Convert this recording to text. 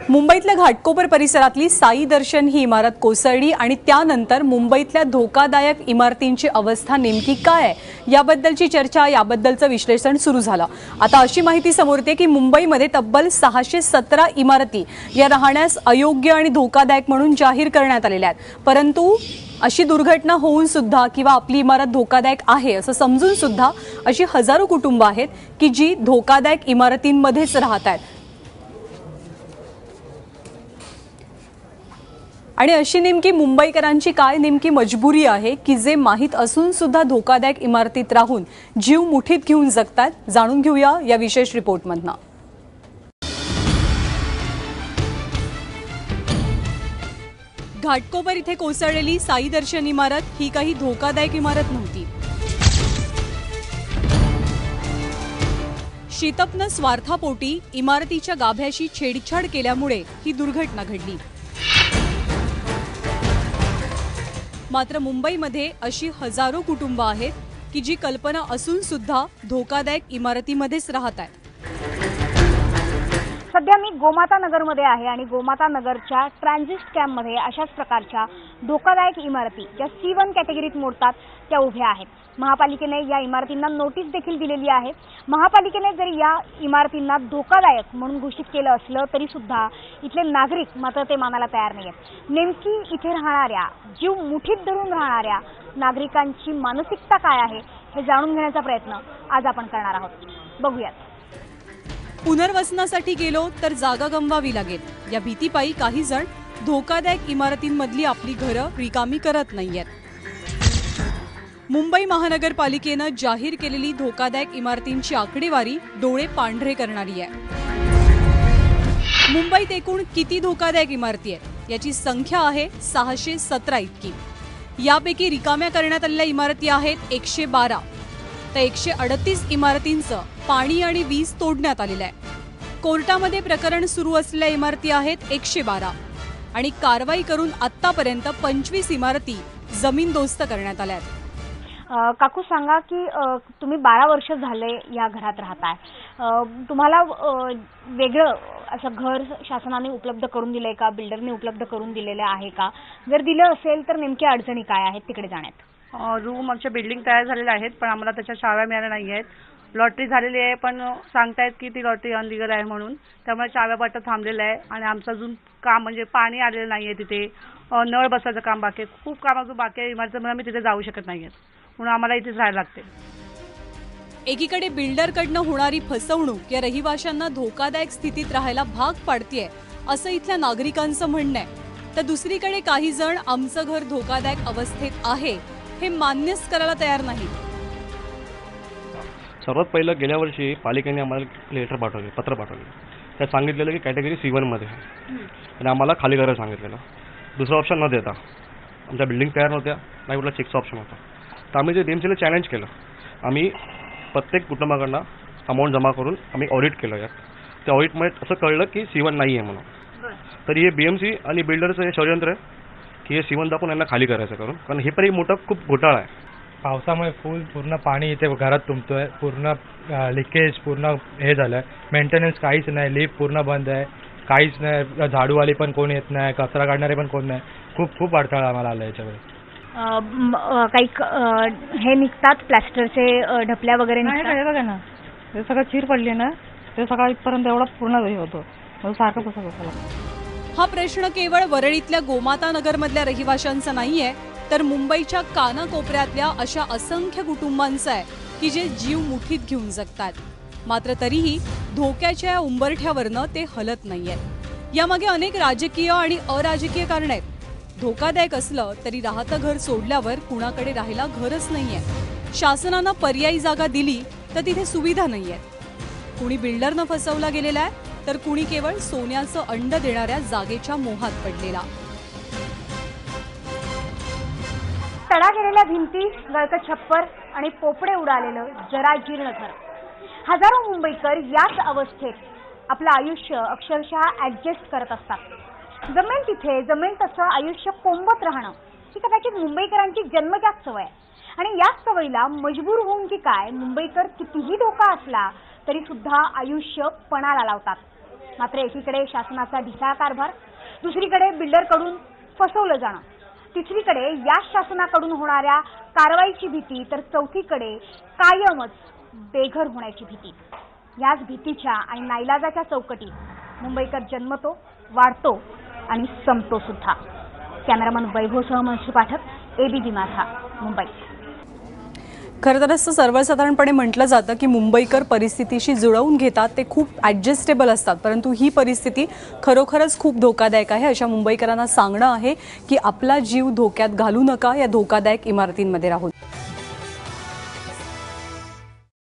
मुंबईतल्या घाटकोपर परिसरातली साई दर्शन ही इमारत कोसळली आणि त्यानंतर मुंबईतल्या धोकादायक इमारतींची अवस्था नेमकी काय आहे याबद्दलची चर्चा याबद्दलचं विश्लेषण सुरू झालं. आता अशी माहिती समोर येते की मुंबईमध्ये तब्बल सहाशे सतरा इमारती या राहण्यास अयोग्य आणि धोकादायक म्हणून जाहीर करण्यात आलेल्या आहेत. परंतु अशी दुर्घटना होऊन सुद्धा किंवा आपली इमारत धोकादायक आहे असं समजून सुद्धा अशी हजारो कुटुंब आहेत की जी धोकादायक इमारतींमध्येच राहत आहेत. आणि अशी नेमकी मुंबईकरांची काय नेमकी मजबुरी आहे की जे माहीत असून सुद्धा धोकादायक इमारतीत राहून जीव मुठीत घेऊन जगतात जाणून घेऊया या विशेष रिपोर्टमधनं. घाटकोपर इथे कोसळलेली साई दर्शन इमारत ही काही धोकादायक इमारत नव्हती. शीतपनं स्वार्थापोटी इमारतीच्या गाभ्याशी छेडछाड केल्यामुळे ही दुर्घटना घडली. मात्र मुंबईमध्ये अशी हजारो कुटुंब आहेत की जी कल्पना असून सुद्धा धोकादायक इमारतीमध्येच राहत आहेत. सध्या मी गोमाता नगरमध्ये आहे आणि गोमाता नगरच्या ट्रान्झिस्ट कॅम्पमध्ये अशाच प्रकारच्या धोकादायक इमारती ज्या सी वन कॅटेगरीत मोडतात त्या उभ्या आहेत. महापालिकेने या इमारतींना नोटीस देखील दिलेली आहे. महापालिकेने जरी या इमारतींना धोकादायक म्हणून घोषित केलं असलं तरी सुद्धा इथले नागरिक मात्र ते मानायला तयार नाही आहेत नेमकी इथे राहणाऱ्या जीव मुठीत धरून राहणाऱ्या नागरिकांची मानसिकता काय आहे हे जाणून घेण्याचा प्रयत्न आज आपण करणार आहोत. बघूयात. पुनर्वसनासाठी गेलो तर जागा गमवावी लागेल. या भीतीपायी काही जण धोकादायक इमारतींमधली आपली घरं रिकामी करत नाहीयेत. मुंबई महानगरपालिकेनं जाहीर केलेली धोकादायक इमारतींची आकडेवारी डोळे पांढरे करणारी आहे. मुंबईत एकूण किती धोकादायक इमारती आहेत? याची संख्या आहे सहाशे सतरा इतकी. यापैकी रिकाम्या करण्यात आलेल्या इमारती आहेत एकशे बारा. तर एकशे अडतीस इमारतींचं पाणी आणि वीज तोडण्यात आलेलं आहे. कोर्टामध्ये प्रकरण सुरू असलेल्या इमारती आहेत एकशे बारा. आणि कारवाई करून आतापर्यंत पंचवीस इमारती जमीनदोस्त करण्यात आल्या आहेत. काकू सांगा की तुम्ही बारा वर्ष झाले या घरात राहताय. तुम्हाला वेगळं असं घर शासनाने उपलब्ध करून दिलंय का? बिल्डरने उपलब्ध करून दिलेलं आहे का? जर दिलं असेल तर नेमक्या अडचणी काय आहेत? तिकडे जाण्यात. रूम आमच्या बिल्डिंग तयार झालेल्या आहेत पण आम्हाला त्याच्या चाव्या मिळाल्या नाही आहेत. लॉटरी झालेली आहे पण सांगतायत की ती लॉटरी अनलिगल आहे म्हणून. त्यामुळे चाव्या वाटत थांबलेलं आहे आणि आमचं अजून काम म्हणजे पाणी आलेलं नाही आहे तिथे नळ बसायचं काम बाकी आहे. खूप काम अजून बाकी आहे. इमारतीमुळे आम्ही तिथे जाऊ शकत नाही म्हणून आम्हाला इथेच राहायला लागते. एकीकडे बिल्डरकडनं होणारी फसवणूक या रहिवाशांना धोकादायक स्थितीत राहायला भाग पाडतीये असं इथल्या नागरिकांचं म्हणणं आहे. तर दुसरीकडे काही जण आमचं घर धोकादायक अवस्थेत आहे हे मान्यच करायला तयार नाही सर्वात पहिलं गेल्या वर्षी पालिकेने आम्हाला लेटर पाठवले पत्र पाठवले. त्यात सांगितलेलं की कॅटेगरी सी वनमध्ये आणि आम्हाला खाली करायला सांगितलेलं. दुसरा ऑप्शन न देता. आमच्या बिल्डिंग तयार नव्हत्या नाही कुठला चेकचा ऑप्शन होता. तर आम्ही ते डीएमसीला चॅलेंज केलं आम्ही प्रत्येक कुटुंबाकडनं अमाऊंट जमा करून आम्ही ऑडिट केलं यात. त्या ऑडिटमुळे असं कळलं की सी वन नाही आहे म्हणून तर हे बी एम सी आणि बिल्डरचं हे षडयंत्र आहे की हे सी वन दाखवून यांना खाली करायचं करून. कारण हे पण एक मोठा खूप घोटाळा आहे. पावसामुळे फुल पूर्ण पाणी इथे घरात तुंबतोय. पूर्ण लिकेज पूर्ण हे झालंय. मेंटेनन्स काहीच नाही. लिफ्ट पूर्ण बंद आहे. काहीच नाही. झाडूवाली पण कोण येत नाही. कचरा काढणारे पण कोण नाही. खूप खूप अडथळा आम्हाला आला अ, काही क- हे निघतात प्लॅस्टरचे ढपल्या वगैरे नाही निघतात? काय बघा ना. ते सगळं चीर पडली ना ते सकाळ इथपर्यंत एवढा पूर्ण हे होतो. मग सारखं कसं कसं हा प्रश्न केवळ वरळीतल्या गोमाता नगरमधल्या रहिवाशांचा नाहीये तर मुंबईच्या कानाकोपऱ्यातल्या अशा असंख्य कुटुंबांचा आहे की जे जीव मुठीत घेऊन जगतात. मात्र तरीही धोक्याच्या या उंबरठ्यावरनं ते हलत नाहीयेत. यामागे अनेक राजकीय आणि अराजकीय कारण आहेत. धोकादायक असलं तरी राहतं घर सोडल्यावर कुणाकडे राहायला घरच नाहीये. शासनानं पर्यायी जागा दिली तर तिथे सुविधा नाहीयेत. कुणी बिल्डरनं फसवला गेलेला आहे तर कुणी केवळ सोन्याचं अंड देणाऱ्या जागेच्या मोहात पडलेला. तडा गेलेल्या भिंती गळकट छप्पर आणि पोपडे उडालेलं जरा जीर्ण घर. हजारो मुंबईकर याच अवस्थेत आपलं आयुष्य अक्षरशः ऍडजस्ट करत असतात. जमेल तिथे जमेल तसं आयुष्य कोंबत राहणं ही कदाचित मुंबईकरांची जन्मजात सवय आहे. आणि याच सवयीला मजबूर होऊन की काय मुंबईकर कितीही धोका असला तरी सुद्धा आयुष्य पणाला लावतात. मात्र एकीकडे शासनाचा ढिसाळ कारभार दुसरीकडे बिल्डरकडून फसवलं जाणं. तिसरीकडे या शासनाकडून होणाऱ्या कारवाईची भीती तर चौथीकडे कायमच बेघर होण्याची भीती. याच भीतीच्या आणि नाईलाजाच्या चौकटीत मुंबईकर जन्मतो वाढतो आणि संपतो सुद्धा. कॅमेरामन वैभवसह मनसू पाठक एबीपी माझा मुंबई. खरं तर असं सर्वसाधारणपणे म्हटलं जातं की मुंबईकर परिस्थितीशी जुळवून घेतात ते खूप ॲडजस्टेबल असतात. परंतु ही परिस्थिती खरोखरच खूप धोकादायक आहे. अशा मुंबईकरांना सांगणं आहे की आपला जीव धोक्यात घालू नका या धोकादायक इमारतींमध्ये राहून.